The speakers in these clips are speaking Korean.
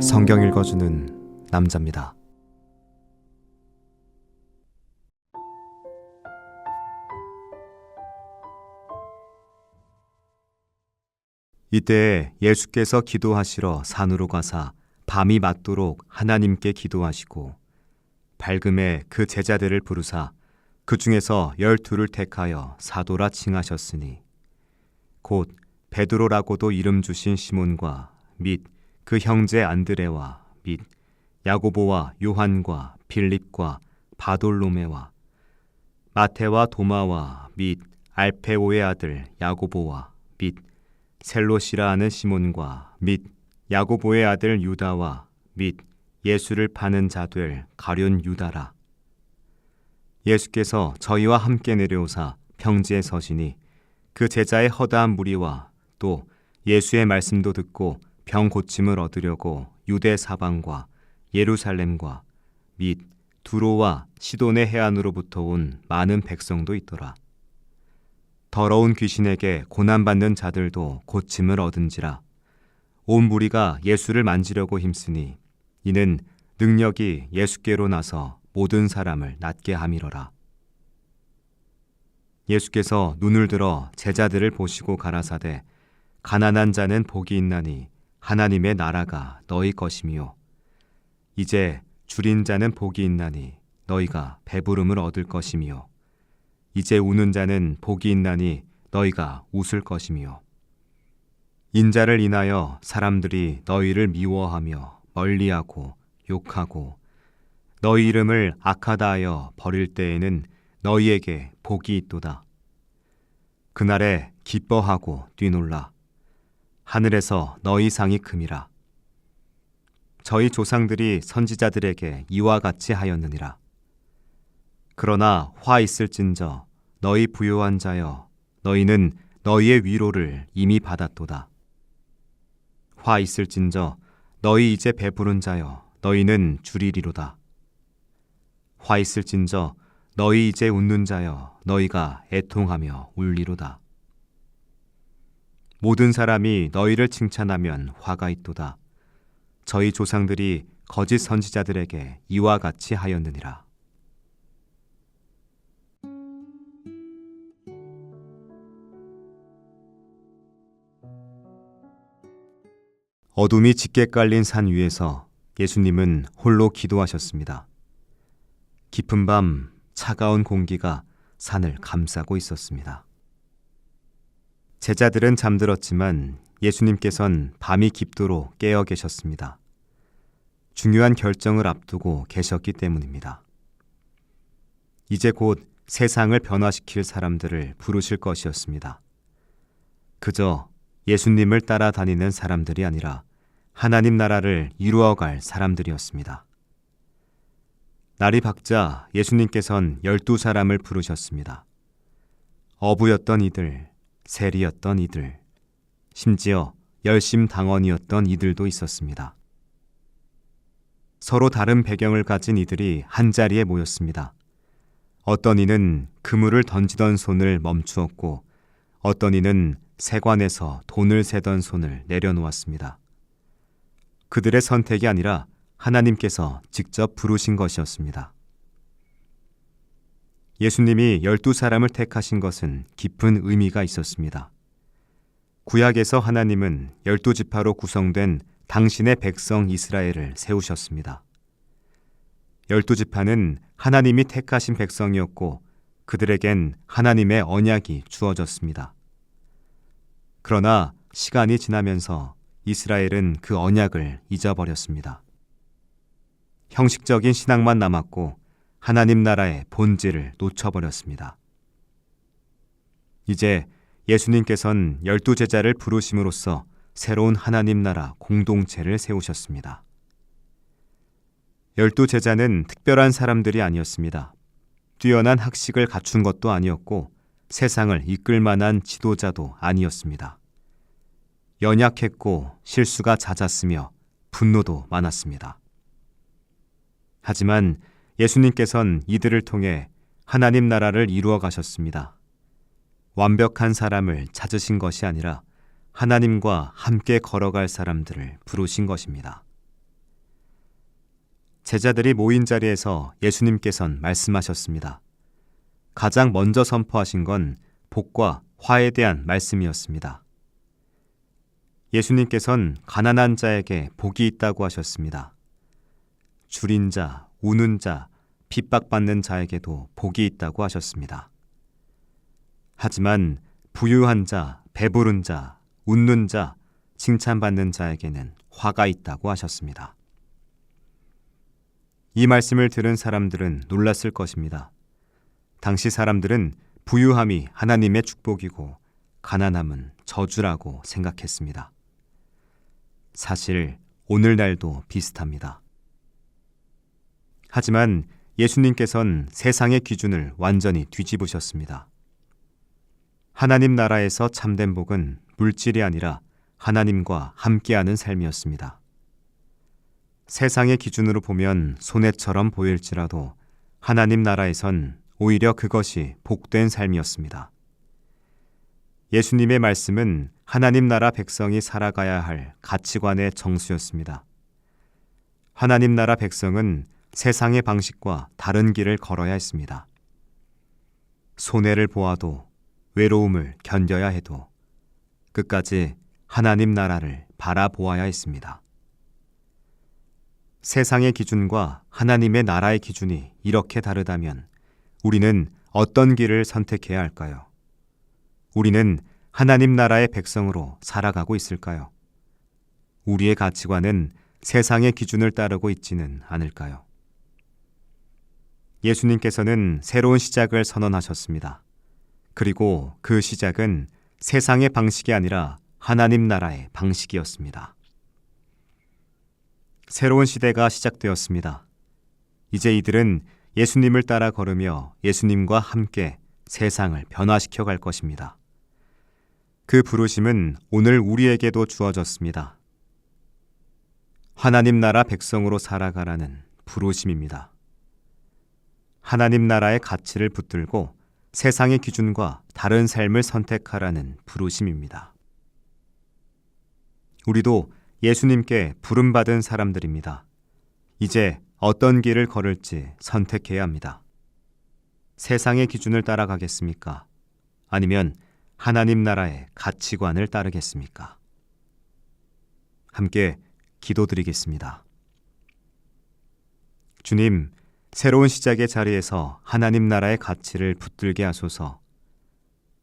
성경 읽어주는 남자입니다. 이때 예수께서 기도하시러 산으로 가사 밤이 맞도록 하나님께 기도하시고 밝음에 그 제자들을 부르사 그 중에서 열두를 택하여 사도라 칭하셨으니 곧 베드로라고도 이름 주신 시몬과 및 그 형제 안드레와 및 야고보와 요한과 빌립과 바돌로메와 마테와 도마와 및 알페오의 아들 야고보와 및 셀롯이라 하는 시몬과 및 야고보의 아들 유다와 및 예수를 파는 자될 가룟 유다라 예수께서 저희와 함께 내려오사 평지에 서시니 그 제자의 허다한 무리와 또 예수의 말씀도 듣고 병 고침을 얻으려고 유대 사방과 예루살렘과 및 두로와 시돈의 해안으로부터 온 많은 백성도 있더라. 더러운 귀신에게 고난받는 자들도 고침을 얻은지라. 온 무리가 예수를 만지려고 힘쓰니 이는 능력이 예수께로 나서 모든 사람을 낫게 함이러라. 예수께서 눈을 들어 제자들을 보시고 가라사대 가난한 자는 복이 있나니 하나님의 나라가 너희 것이미요. 이제 줄인 자는 복이 있나니 너희가 배부름을 얻을 것이미요. 이제 우는 자는 복이 있나니 너희가 웃을 것이미요. 인자를 인하여 사람들이 너희를 미워하며 멀리하고 욕하고 너희 이름을 악하다 하여 버릴 때에는 너희에게 복이 있도다. 그날에 기뻐하고 뛰놀라. 하늘에서 너희 상이 큼이라. 저희 조상들이 선지자들에게 이와 같이 하였느니라. 그러나 화 있을진저 너희 부요한 자여 너희는 너희의 위로를 이미 받았도다. 화 있을진저 너희 이제 배부른 자여 너희는 줄이리로다. 화 있을진저 너희 이제 웃는 자여 너희가 애통하며 울리로다. 모든 사람이 너희를 칭찬하면 화가 있도다. 저희 조상들이 거짓 선지자들에게 이와 같이 하였느니라. 어둠이 짙게 깔린 산 위에서 예수님은 홀로 기도하셨습니다. 깊은 밤 차가운 공기가 산을 감싸고 있었습니다. 제자들은 잠들었지만 예수님께선 밤이 깊도록 깨어 계셨습니다. 중요한 결정을 앞두고 계셨기 때문입니다. 이제 곧 세상을 변화시킬 사람들을 부르실 것이었습니다. 그저 예수님을 따라다니는 사람들이 아니라 하나님 나라를 이루어갈 사람들이었습니다. 날이 밝자 예수님께선 열두 사람을 부르셨습니다. 어부였던 이들, 세리였던 이들, 심지어 열심 당원이었던 이들도 있었습니다. 서로 다른 배경을 가진 이들이 한자리에 모였습니다. 어떤 이는 그물을 던지던 손을 멈추었고 어떤 이는 세관에서 돈을 세던 손을 내려놓았습니다. 그들의 선택이 아니라 하나님께서 직접 부르신 것이었습니다. 예수님이 열두 사람을 택하신 것은 깊은 의미가 있었습니다. 구약에서 하나님은 열두 지파로 구성된 당신의 백성 이스라엘을 세우셨습니다. 열두 지파는 하나님이 택하신 백성이었고 그들에겐 하나님의 언약이 주어졌습니다. 그러나 시간이 지나면서 이스라엘은 그 언약을 잊어버렸습니다. 형식적인 신앙만 남았고 하나님 나라의 본질을 놓쳐버렸습니다. 이제 예수님께선 열두 제자를 부르심으로써 새로운 하나님 나라 공동체를 세우셨습니다. 열두 제자는 특별한 사람들이 아니었습니다. 뛰어난 학식을 갖춘 것도 아니었고 세상을 이끌 만한 지도자도 아니었습니다. 연약했고 실수가 잦았으며 분노도 많았습니다. 하지만 예수님께선 이들을 통해 하나님 나라를 이루어 가셨습니다. 완벽한 사람을 찾으신 것이 아니라 하나님과 함께 걸어갈 사람들을 부르신 것입니다. 제자들이 모인 자리에서 예수님께선 말씀하셨습니다. 가장 먼저 선포하신 건 복과 화에 대한 말씀이었습니다. 예수님께선 가난한 자에게 복이 있다고 하셨습니다. 줄인 자, 우는 자, 핍박받는 자에게도 복이 있다고 하셨습니다. 하지만 부유한 자, 배부른 자, 웃는 자, 칭찬받는 자에게는 화가 있다고 하셨습니다. 이 말씀을 들은 사람들은 놀랐을 것입니다. 당시 사람들은 부유함이 하나님의 축복이고 가난함은 저주라고 생각했습니다. 사실 오늘날도 비슷합니다. 하지만 예수님께선 세상의 기준을 완전히 뒤집으셨습니다. 하나님 나라에서 참된 복은 물질이 아니라 하나님과 함께하는 삶이었습니다. 세상의 기준으로 보면 손해처럼 보일지라도 하나님 나라에선 오히려 그것이 복된 삶이었습니다. 예수님의 말씀은 하나님 나라 백성이 살아가야 할 가치관의 정수였습니다. 하나님 나라 백성은 세상의 방식과 다른 길을 걸어야 했습니다. 손해를 보아도 외로움을 견뎌야 해도 끝까지 하나님 나라를 바라보아야 했습니다. 세상의 기준과 하나님의 나라의 기준이 이렇게 다르다면 우리는 어떤 길을 선택해야 할까요? 우리는 하나님 나라의 백성으로 살아가고 있을까요? 우리의 가치관은 세상의 기준을 따르고 있지는 않을까요? 예수님께서는 새로운 시작을 선언하셨습니다. 그리고 그 시작은 세상의 방식이 아니라 하나님 나라의 방식이었습니다. 새로운 시대가 시작되었습니다. 이제 이들은 예수님을 따라 걸으며 예수님과 함께 세상을 변화시켜 갈 것입니다. 그 부르심은 오늘 우리에게도 주어졌습니다. 하나님 나라 백성으로 살아가라는 부르심입니다. 하나님 나라의 가치를 붙들고 세상의 기준과 다른 삶을 선택하라는 부르심입니다. 우리도 예수님께 부름받은 사람들입니다. 이제 어떤 길을 걸을지 선택해야 합니다. 세상의 기준을 따라가겠습니까? 아니면 하나님 나라의 가치관을 따르겠습니까? 함께 기도드리겠습니다. 주님, 새로운 시작의 자리에서 하나님 나라의 가치를 붙들게 하소서.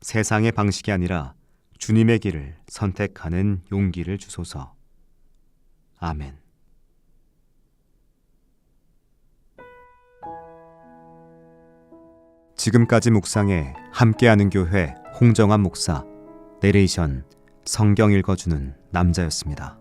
세상의 방식이 아니라 주님의 길을 선택하는 용기를 주소서. 아멘. 지금까지 묵상해 함께하는 교회 홍정환 목사 내레이션 성경 읽어주는 남자였습니다.